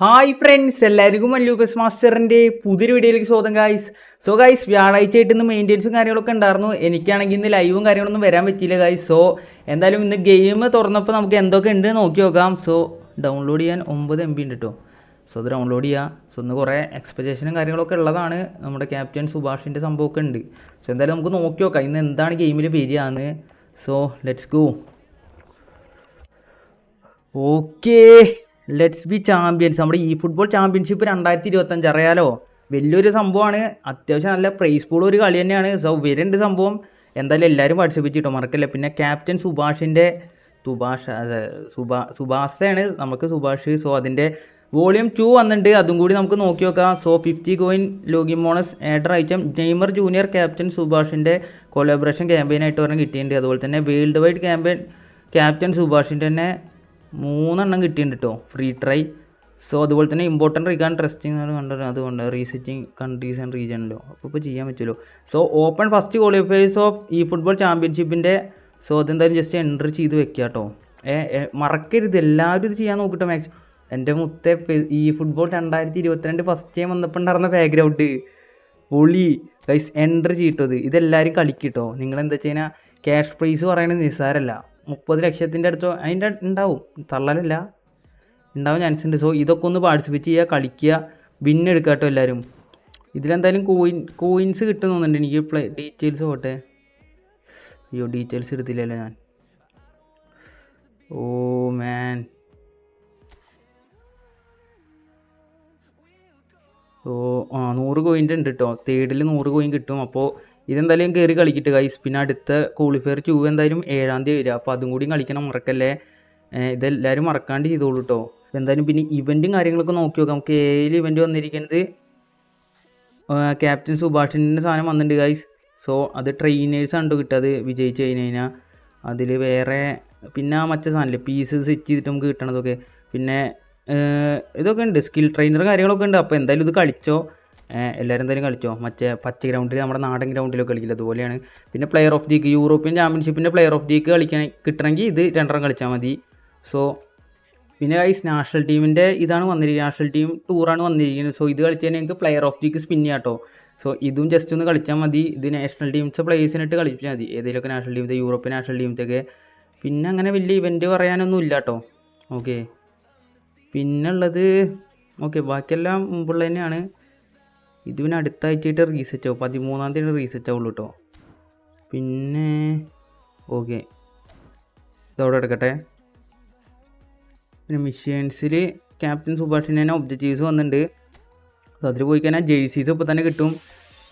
Hi friends എല്ലാവർക്കും Lucas മാസ്റ്ററിന്റെ പുതിയൊരു വീഡിയോയിലേക്ക് സ്വാഗതം ഗായ്സ് സോ ഗായ്സ് വ്യാഴാഴ്ച ആയിട്ട് ഇന്ന് മെയിന്റെനൻസും കാര്യങ്ങളൊക്കെ ഉണ്ടായിരുന്നു. എനിക്കാണെങ്കിൽ ഇന്ന് ലൈവും കാര്യങ്ങളൊന്നും വരാൻ പറ്റിയില്ല ഗായ്സ് സോ എന്തായാലും ഇന്ന് ഗെയിം തുറന്നപ്പോൾ നമുക്ക് എന്തൊക്കെ ഉണ്ട് നോക്കി നോക്കാം. സോ ഡൗൺലോഡ് ചെയ്യാൻ ഒമ്പത് എം ബി ഉണ്ട് കേട്ടോ സോ അത് ഡൗൺലോഡ് ചെയ്യുക സോ ഇന്ന് കുറേ എക്സ്പെക്റ്റേഷനും കാര്യങ്ങളൊക്കെ ഉള്ളതാണ്. നമ്മുടെ ക്യാപ്റ്റൻ സുഭാഷിന്റെ സംഭവമൊക്കെ ഉണ്ട്. സോ എന്തായാലും നമുക്ക് നോക്കി നോക്കാം. ഇന്ന് എന്താണ് ഗെയിമിൽ വരികയെന്ന് so let's go okay let's be champions നമ്മുടെ ഈ ഫുട്ബോൾ ചാമ്പ്യൻഷിപ്പ് രണ്ടായിരത്തി ഇരുപത്തഞ്ച് അറിയാലോ? വലിയൊരു സംഭവമാണ്. അത്യാവശ്യം നല്ല പ്രൈസ് പൂൾ ഒരു കളി തന്നെയാണ്. സോ വരുന്നുണ്ട് സംഭവം. എന്തായാലും എല്ലാവരും പാർട്ടിസിപ്പേറ്റ് ചെയ്തോ മറക്കല്ല? പിന്നെ ക്യാപ്റ്റൻ സുഭാഷിന്റെ സുഭാഷ് സുഭാ സുഭാഷയാണ് നമുക്ക് സുഭാഷ്. സോ അതിന്റെ വോളിയം ടു വന്നിട്ടുണ്ട്. അതും കൂടി നമുക്ക് നോക്കി നോക്കാം. So fifty coin ലോഗിമോണസ് Eder item Neymar junior captain സുഭാഷിന്റെ collaboration ക്യാമ്പയിനായിട്ട് പറഞ്ഞ് കിട്ടിയിട്ടുണ്ട്. അതുപോലെ തന്നെ വേൾഡ് വൈഡ് ക്യാമ്പയിൻ ക്യാപ്റ്റൻ സുഭാഷിന്റെ തന്നെ മൂന്നെണ്ണം കിട്ടിയിട്ടുണ്ട് കേട്ടോ ഫ്രീ ട്രൈ സോ അതുപോലെ തന്നെ ഇമ്പോർട്ടന്റ് റിഗാൻ ട്രസ്റ്റിംഗ് കണ്ടത് അതുകൊണ്ട് റീസെറ്റിംഗ് കൺട്രീസ് ആൻഡ് റീജിയണിലോ അപ്പോൾ ഇപ്പോൾ ചെയ്യാൻ പറ്റുമല്ലോ so open first qualifiers of ഈ ഫുട്ബോൾ ചാമ്പ്യൻഷിപ്പിന്റെ സോ അതെന്തായാലും ജസ്റ്റ് എൻട്രി ചെയ്ത് വെക്കുക കേട്ടോ ഏ മറക്കരുത്. എല്ലാവരും ഇത് ചെയ്യാൻ നോക്കട്ടെ മാക്സിമം എന്റെ മുത്തെ ഈ ഫുട്ബോൾ രണ്ടായിരത്തി ഇരുപത്തിരണ്ട് ഫസ്റ്റ് ടൈം വന്നപ്പോൾ ഉണ്ടായിരുന്ന ബാക്ക്ഗ്രൗണ്ട് പൊളി. ഗൈസ് എൻട്രി ചെയ്തിട്ടത് ഇതെല്ലാവരും കളിക്കിട്ടോ നിങ്ങളെന്താ വെച്ച് കഴിഞ്ഞാൽ ക്യാഷ് പ്രൈസ് പറയുന്നത് നിസ്സാരമല്ല മുപ്പത് ലക്ഷത്തിന്റെ അടുത്തോ അതിന്റെ ഉണ്ടാവും. തള്ളലല്ല. ഉണ്ടാവും ചാൻസ് ഉണ്ട്. സോ ഇതൊക്കെ ഒന്ന് പാർട്ടിസിപ്പേറ്റ് ചെയ്യുക കളിക്കുക വിന്നെടുക്കുക കേട്ടോ എല്ലാവരും. ഇതിലെന്തായാലും കോയിൻ കോയിൻസ് കിട്ടും തോന്നുന്നുണ്ട്. എനിക്ക് പ്ലേ ഡീറ്റെയിൽസ് പോട്ടെ. അയ്യോ ഡീറ്റെയിൽസ് എടുത്തില്ലല്ലോ ഞാൻ. ഓ മാൻ ഓ ആ നൂറ് കോയിന്റെ ഉണ്ട് കേട്ടോ. തേർഡിൽ നൂറ് കോയിൻ കിട്ടും. അപ്പോൾ ഇതെന്തായാലും കയറി കളിക്കിട്ട് ഗൈസ് പിന്നെ അടുത്ത ക്വാളിഫയർ ചൂവ് എന്തായാലും ഏഴാം തീയതി വരിക അപ്പോൾ അതും കൂടി കളിക്കണം മറക്കല്ലേ ഇതെല്ലാവരും മറക്കാണ്ട് ചെയ്തോളൂ കേട്ടോ എന്തായാലും പിന്നെ ഇവന്റും കാര്യങ്ങളൊക്കെ നോക്കി നോക്കാം. നമുക്ക് ഏഴ് ഇവന്റ് വന്നിരിക്കുന്നത് ക്യാപ്റ്റൻ സുഭാഷിന്റെ സാധനം വന്നിട്ടുണ്ട് ഗൈസ് സോ അത് ട്രെയിനേഴ്സ് ആണ് കിട്ടുക അത് വിജയിച്ച് കഴിഞ്ഞ് കഴിഞ്ഞാൽ അതിൽ വേറെ പിന്നെ ആ മറ്റേ സാധനമില്ലേ പീസ് സെറ്റ് ചെയ്തിട്ട് നമുക്ക് കിട്ടണതൊക്കെ. പിന്നെ ഇതൊക്കെ ഉണ്ട്. സ്കിൽ ട്രെയിനർ കാര്യങ്ങളൊക്കെ ഉണ്ട്. അപ്പോൾ എന്തായാലും ഇത് കളിച്ചോ. എല്ലാവരും എന്തായാലും കളിച്ചോ? മറ്റേ പച്ച ഗ്രൗണ്ടിൽ നമ്മുടെ നാടൻ ഗ്രൗണ്ടിലൊക്കെ കളിക്കില്ല? അതുപോലെയാണ്. പിന്നെ പ്ലെയർ ഓഫ് ദി യൂറോപ്യൻ ചാമ്പ്യൻഷിപ്പിന്റെ പ്ലെയർ ഓഫ് ദിക്ക് കളിക്കാൻ കിട്ടണമെങ്കിൽ ഇത് രണ്ടെണ്ണം കളിച്ചാൽ മതി. സോ പിന്നെ ഗൈസ് നാഷണൽ ടീമിന്റെ ഇതാണ് വന്നിരിക്കുന്നത് നാഷണൽ ടീം ടൂറാണ് വന്നിരിക്കുന്നത് സോ ഇത് കളിച്ചാൽ കഴിഞ്ഞാൽ നിങ്ങൾക്ക് പ്ലെയർ ഓഫ് ദിക്ക് സ്പിൻ ചെയ്യാട്ടോ സോ ഇതും ജസ്റ്റ് ഒന്ന് കളിച്ചാൽ മതി. ഇത് നാഷണൽ ടീംസ് പ്ലേയേഴ്സിനിട്ട് കളിച്ചാൽ മതി. ഏതെങ്കിലുമൊക്കെ നാഷണൽ ടീമത്തെ യൂറോപ്യൻ നാഷണൽ ടീമത്തെയൊക്കെ പിന്നെ അങ്ങനെ വലിയ ഇവന്റ് പറയാനൊന്നും ഇല്ല കേട്ടോ ഓക്കെ പിന്നുള്ളത് ഓക്കെ ബാക്കിയെല്ലാം മുമ്പുള്ള തന്നെയാണ് ഇത് പിന്നെ അടുത്ത റീസെറ്റ് ആവും. പതിമൂന്നാം തീയതി റീസെറ്റ് ആവുള്ളൂ കേട്ടോ പിന്നെ ഓക്കെ ഇതവിടെ എടുക്കട്ടെ. പിന്നെ മിഷൻസിൽ ക്യാപ്റ്റൻ സുഭാഷിന് തന്നെ ഒബ്ജക്റ്റീവ്സ് വന്നിട്ടുണ്ട്. അതിൽ പോയി കഴിഞ്ഞാൽ ജേഴ്സീസ് ഇപ്പോൾ തന്നെ കിട്ടും.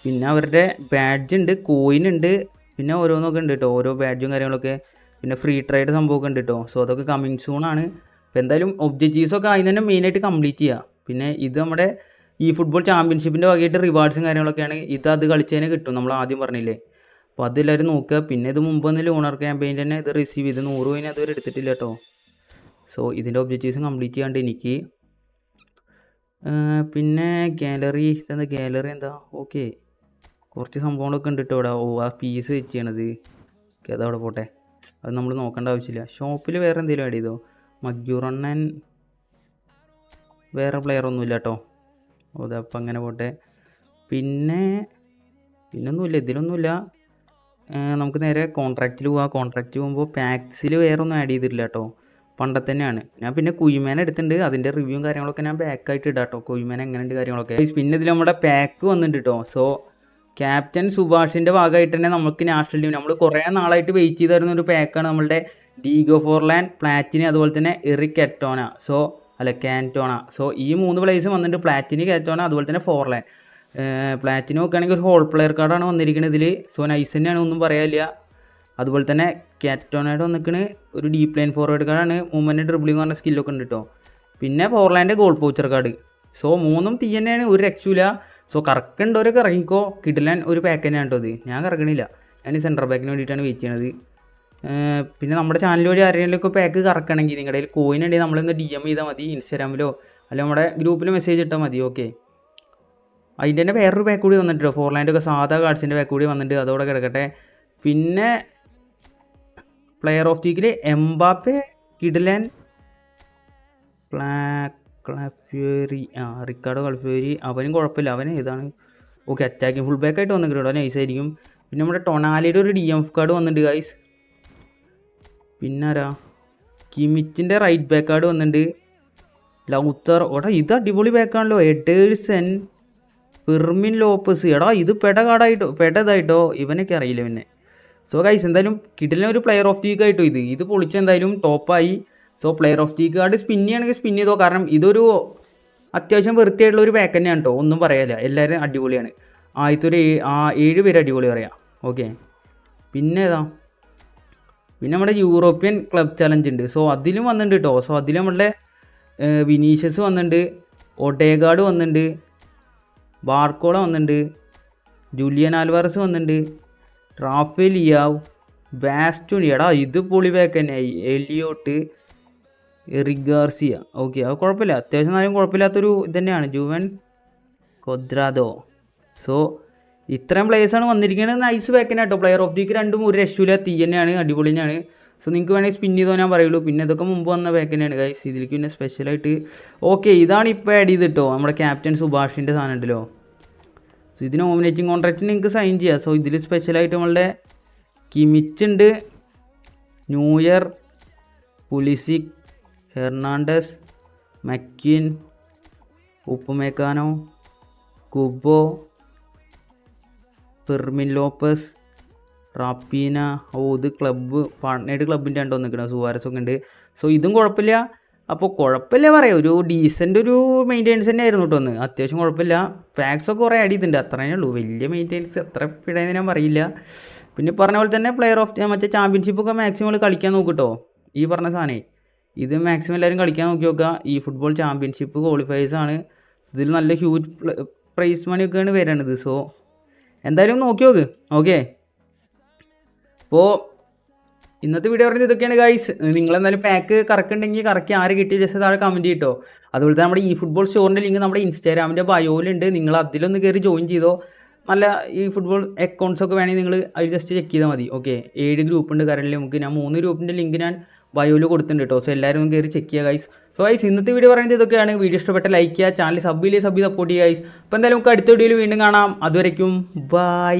പിന്നെ അവരുടെ ബാഡ്ജ് ഉണ്ട് കോയിൻ ഉണ്ട് പിന്നെ ഓരോന്നൊക്കെ ഉണ്ട് കേട്ടോ ഓരോ ബാഡ്ജും കാര്യങ്ങളൊക്കെ. പിന്നെ ഫ്രീ ട്രേഡ് സംഭവമൊക്കെ ഉണ്ട് കേട്ടോ സോ അതൊക്കെ കമ്മിങ് സൂൺ ആണ്. അപ്പോൾ എന്തായാലും ഒബ്ജക്റ്റീവ്സൊക്കെ അതിന് തന്നെ മെയിനായിട്ട് കംപ്ലീറ്റ് ചെയ്യുക പിന്നെ ഇത് നമ്മുടെ ഈ ഫുട്ബോൾ ചാമ്പ്യൻഷിപ്പിന്റെ വകയായിട്ട് റിവാർഡ്സും കാര്യങ്ങളൊക്കെയാണ് ഇത് അത് കളിച്ചതിന് കിട്ടും നമ്മൾ ആദ്യം പറഞ്ഞില്ലേ. അപ്പോൾ അതെല്ലാവരും നോക്കുക. പിന്നെ ഇത് മുമ്പ് ഒന്ന് ലോണർ ക്യാമ്പയിൻ തന്നെ ഇത് റിസീവ് ചെയ്ത് നൂറ് കോയിൻ അതുവരെ എടുത്തിട്ടില്ല കേട്ടോ. സോ ഇതിന്റെ ഒബ്ജക്റ്റീവ്സും കംപ്ലീറ്റ് ചെയ്യാണ്ട് എനിക്ക് പിന്നെ ഗാലറി എന്താ ഗാലറി എന്താ? ഓക്കെ കുറച്ച് സംഭവങ്ങളൊക്കെ ഉണ്ട് ഇവിടെ. ഓ ആ പീസ് വെച്ച് ചെയ്യണത്. ഓക്കെ അവിടെ പോട്ടെ. അത് നമ്മൾ നോക്കേണ്ട ആവശ്യമില്ല. ഷോപ്പിൽ വേറെ എന്തെങ്കിലും ആഡ് ചെയ്തോ? മഗ്യൂറണ്ണൻ വേറെ പ്ലെയർ ഒന്നുമില്ല കേട്ടോ. അതപ്പം അങ്ങനെ പോട്ടെ. പിന്നെ പിന്നൊന്നുമില്ല ഇതിലൊന്നുമില്ല. നമുക്ക് നേരെ കോൺട്രാക്റ്റിൽ പോവാം. കോൺട്രാക്റ്റ് പോകുമ്പോൾ പാക്സിൽ വേറെ ഒന്നും ആഡ് ചെയ്തിട്ടില്ല കേട്ടോ പണ്ടത്തെ തന്നെയാണ് ഞാൻ പിന്നെ കുയിമേൻ എടുത്തിട്ടുണ്ട്. അതിന്റെ റിവ്യൂവും കാര്യങ്ങളൊക്കെ ഞാൻ ബാക്കായിട്ട് ഇടാം കേട്ടോ കുയ്മേന എങ്ങനെയുണ്ട് കാര്യങ്ങളൊക്കെ. പിന്നെ ഇതിൽ നമ്മുടെ പാക്ക് വന്നിട്ടുണ്ട് കേട്ടോ സോ ക്യാപ്റ്റൻ സുഭാഷിന്റെ ഭാഗമായിട്ട് തന്നെ നമുക്ക് നാഷണൽ ടീം നമ്മൾ കുറേ നാളായിട്ട് വെയിറ്റ് ചെയ്ത് വരുന്ന ഒരു പാക്കാണ് നമ്മളുടെ ഡീഗോ ഫോർലാൻഡ് പ്ലാറ്റിനി അതുപോലെ തന്നെ എറിക് കെറ്റോന സോ അല്ല കാന്റോണ സോ ഈ മൂന്ന് പ്ലേസ് വന്നിട്ടുണ്ട്. പ്ലാറ്റിനി കാറ്റോണ അതുപോലെ തന്നെ ഫോർ ലൈൻ പ്ലാറ്റിനി നോക്കുകയാണെങ്കിൽ ഒരു ഹോൾ പ്ലെയർ കാർഡാണ് വന്നിരിക്കുന്നത് ഇതിൽ സോ നൈസ് തന്നെയാണ് ഒന്നും പറയാനില്ല. അതുപോലെ തന്നെ കാറ്റോണയുടെ വന്നിക്കണ് ഒരു ഡീപ്പ് ലൈൻ ഫോർവേഡ് കാർഡാണ് മൂവ്മെന്റ് ഡ്രിബിളിങ് പറഞ്ഞ സ്കില്ലൊക്കെ ഉണ്ട് കേട്ടോ പിന്നെ four Forlan goal poacher card so മൂന്നും തീ തന്നെയാണ് ഒരു രക്ഷയില്ല സോ കറക്കണ്ടവരൊക്കെ ഇറങ്ങിക്കോ കിടിലൻ ഒരു പാക്ക് തന്നെയാണ് കേട്ടോ ഇത്. ഞാൻ കറക്കണില്ല ഞാൻ സെന്റർ ബാക്കിന് വേണ്ടിയിട്ടാണ് വെയിറ്റ് ചെയ്യണത്. പിന്നെ നമ്മുടെ ചാനൽ വഴി ആരെങ്കിലുമൊക്കെ പാക്ക് കറക്കണമെങ്കിൽ നിങ്ങളുടെ കയ്യിൽ കോയിൻ ഉണ്ടെങ്കിൽ നമ്മളൊന്ന് ഡി എം ചെയ്താൽ മതി ഇൻസ്റ്റാഗ്രാമിലോ അല്ലെങ്കിൽ നമ്മുടെ ഗ്രൂപ്പിൽ മെസ്സേജ് ഇട്ടാൽ മതി ഓക്കെ അതിന്റെ തന്നെ വേറൊരു പാക്ക് കൂടി വന്നിട്ടോ ഒക്കെ സാധാ കാർഡ്സിന്റെ പാക്ക് കൂടി വന്നിട്ട് അതോടെ കിടക്കട്ടെ. പിന്നെ പ്ലെയർ ഓഫ് ദി വീക്കിൽ എംബാപ്പെ കിഡ്ലൻ ക്ലഫ്യൂരി ആ റിക്കാർഡോ കളഫ്യൂരി അവനും കുഴപ്പമില്ല അവൻ ഏതാണ്? ഓക്കെ അറ്റാക്കിങ് ഫുൾ ബാക്ക് ആയിട്ട് വന്നിട്ടുണ്ടോ നൈസ് ആയിരിക്കും. പിന്നെ നമ്മുടെ ടൊണാലിയുടെ ഒരു ഡി എം എഫ് കാർഡ് വന്നിട്ടുണ്ട് ഗൈസ് പിന്നെ കിമിറ്റിന്റെ റൈറ്റ് ബാക്ക് കാർഡ് വന്നിട്ടുണ്ട് ലൗത്തർ എടാ ഇത് അടിപൊളി ബാക്കാണല്ലോ എഡേഴ്സൺ ഫിർമിൻ ലോപ്പസ്. എടാ ഇത് പെട കാർഡായിട്ടോ പെടതായിട്ടോ ഇവനൊക്കെ അറിയില്ല പിന്നെ. സോ ഗൈസ് എന്തായാലും കിടിലൻ ഒരു പ്ലെയർ ഓഫ് ദി വീക്ക് ആയിട്ടോ ഇത്. ഇത് പൊളിച്ചെന്തായാലും ടോപ്പായി so player of the week card spin ചെയ്യണമെങ്കിൽ സ്പിൻ ചെയ്തോ. കാരണം ഇതൊരു അത്യാവശ്യം വൃത്തിയായിട്ടുള്ള ഒരു ബാക്ക് തന്നെയാണ് കേട്ടോ ഒന്നും പറയാല്ല എല്ലാവരും അടിപൊളിയാണ്. ആദ്യത്തെ ഒരു ആ ഏഴ് പേര് അടിപൊളി പറയാം. ഓക്കെ പിന്നെ ഏതാ? പിന്നെ നമ്മുടെ യൂറോപ്യൻ ക്ലബ് ചലഞ്ച് ഉണ്ട്. സോ അതിലും വന്നിട്ടുണ്ട് കേട്ടോ സോ അതിൽ നമ്മളുടെ വിനീഷ്യസ് വന്നിട്ടുണ്ട് ഒഡേഗാർഡ് വന്നിട്ടുണ്ട് ബാർക്കോള വന്നിട്ടുണ്ട് ജൂലിയൻ ആൽവാറസ് വന്നിട്ടുണ്ട് റാഫേൽ ലിയാവ് ബാസ്റ്റുണി എടാ ഇത് പൊളി ബാക്ക് തന്നെ. Elliott റിഗാർസിയ Garcia. ഓക്കെ അത് കുഴപ്പമില്ല. അത്യാവശ്യം നല്ല കുഴപ്പമില്ലാത്തൊരു ഇത് തന്നെയാണ്. ജൂവൻ കൊദ്രാദോ. സോ ഇത്രയും ആണ് വന്നിരിക്കുന്നത് നൈസ് ബാക്കിന് കേട്ടോ. പ്ലെയർ ഓഫ് ദിക്ക് രണ്ടും ഒരു രക്ഷയില്ല. തീ തന്നെയാണ്. അടിപൊളി തന്നെയാണ് സോ നിങ്ങൾക്ക് വേണമെങ്കിൽ സ്പിൻ ചെയ്തോ ഞാൻ പറയുള്ളൂ. പിന്നെ ഇതൊക്കെ മുമ്പ് വന്ന ബാക്ക് തന്നെയാണ് ഗൈസ് ഇതിലേക്ക് പിന്നെ സ്പെഷ്യലായിട്ട് ഓക്കെ ഇതാണ് ഇപ്പോൾ ആഡ് ചെയ്ത് കേട്ടോ നമ്മുടെ ക്യാപ്റ്റൻ സുഭാഷിന്റെ സാധനം ഉണ്ടല്ലോ. സോ ഇതിന് നോമിനേറ്റിംഗ് കോൺട്രാക്റ്റ് നിങ്ങൾക്ക് സൈൻ ചെയ്യാം. സോ ഇതിൽ സ്പെഷ്യലായിട്ട് നമ്മളുടെ കിമിച്ച് ഉണ്ട്. Pulisic Hernandez മക്കിൻ Upamecano Kubo Fermin Lopez Raphinha ഓ ഇത് ക്ലബ്ബ് പാർട്ട്നേഡ് ക്ലബിന്റെ രണ്ടോ നിൽക്കണം സുവാരസൊക്കെ ഉണ്ട്. സോ ഇതും കുഴപ്പമില്ല. അപ്പോൾ കുഴപ്പമില്ല പറയാം ഒരു ഡീസന്റ് ഒരു മെയിന്റെനൻസ് തന്നെ ആയിരുന്നു കേട്ടോ ഒന്ന് അത്യാവശ്യം കുഴപ്പമില്ല. പാക്സ് ഒക്കെ കുറേ ആഡ് ചെയ്തിട്ടുണ്ട്. അത്രേ ഉള്ളൂ. വലിയ മെയിന്റെനൻസ് എത്ര പിഴയെന്ന് ഞാൻ പറയില്ല. പിന്നെ പറഞ്ഞ പോലെ തന്നെ പ്ലെയർ ഓഫ് മറ്റേ ചാമ്പ്യൻഷിപ്പ് ഒക്കെ മാക്സിമം കളിക്കാൻ നോക്കൂട്ടോ ഈ പറഞ്ഞ സാധനമേ ഇത് മാക്സിമം എല്ലാവരും കളിക്കാൻ നോക്കി നോക്കുക ഈ ഫുട്ബോൾ ചാമ്പ്യൻഷിപ്പ് ക്വാളിഫയേഴ്സ് ആണ്. ഇതിൽ നല്ല ഹ്യൂജ് പ്രൈസ് മണിയൊക്കെയാണ് വരണത്. സോ എന്തായാലും നോക്കി നോക്ക്. ഓക്കെ. അപ്പോൾ ഇന്നത്തെ വീഡിയോ പറഞ്ഞത് ഇതൊക്കെയാണ് ഗൈസ് നിങ്ങൾ എന്തായാലും പാക്ക് കറക്കുണ്ടെങ്കിൽ കറക്കി ആര് കിട്ടിയ ജസ്റ്റ് താഴെ കമന്റ് കിട്ടോ അതുപോലെ തന്നെ നമ്മുടെ ഈ ഫുട്ബോൾ സ്റ്റോറിന്റെ ലിങ്ക് നമ്മുടെ ഇൻസ്റ്റാഗ്രാമിന്റെ ബയോയിലുണ്ട് നിങ്ങൾ അതിലൊന്ന് കയറി ജോയിൻ ചെയ്തോ. നല്ല ഈ ഫുട്ബോൾ അക്കൗണ്ട്സ് ഒക്കെ വേണമെങ്കിൽ നിങ്ങൾ അത് ജസ്റ്റ് ചെക്ക് ചെയ്താൽ മതി. ഓക്കെ. ഏഴ് ഗ്രൂപ്പുണ്ട് ഉണ്ട് കറന്റ് നമുക്ക് ഞാൻ മൂന്ന് ഗ്രൂപ്പിന്റെ ലിങ്ക് ഞാൻ ബയോയിൽ കൊടുത്തിട്ടുണ്ട് കേട്ടോ സോ എല്ലാവരും ഒന്ന് കയറി ചെക്ക് ചെയ്യുക ഗൈസ് സോ ഗൈസ് ഇന്നത്തെ വീഡിയോ പറയുന്നത് ഇതൊക്കെയാണ്. വീഡിയോ ഇഷ്ടപ്പെട്ട ലൈക്ക് ചെയ്യുക ചാനൽ സബ് ചെയ്യുക സബ് സപ്പോർട്ട് ചെയ്യുക ഗൈസ് അപ്പോൾ എന്തായാലും നമുക്ക് അടുത്ത വീഡിയോയിൽ വീണ്ടും കാണാം. അതുവരയ്ക്കും ബൈ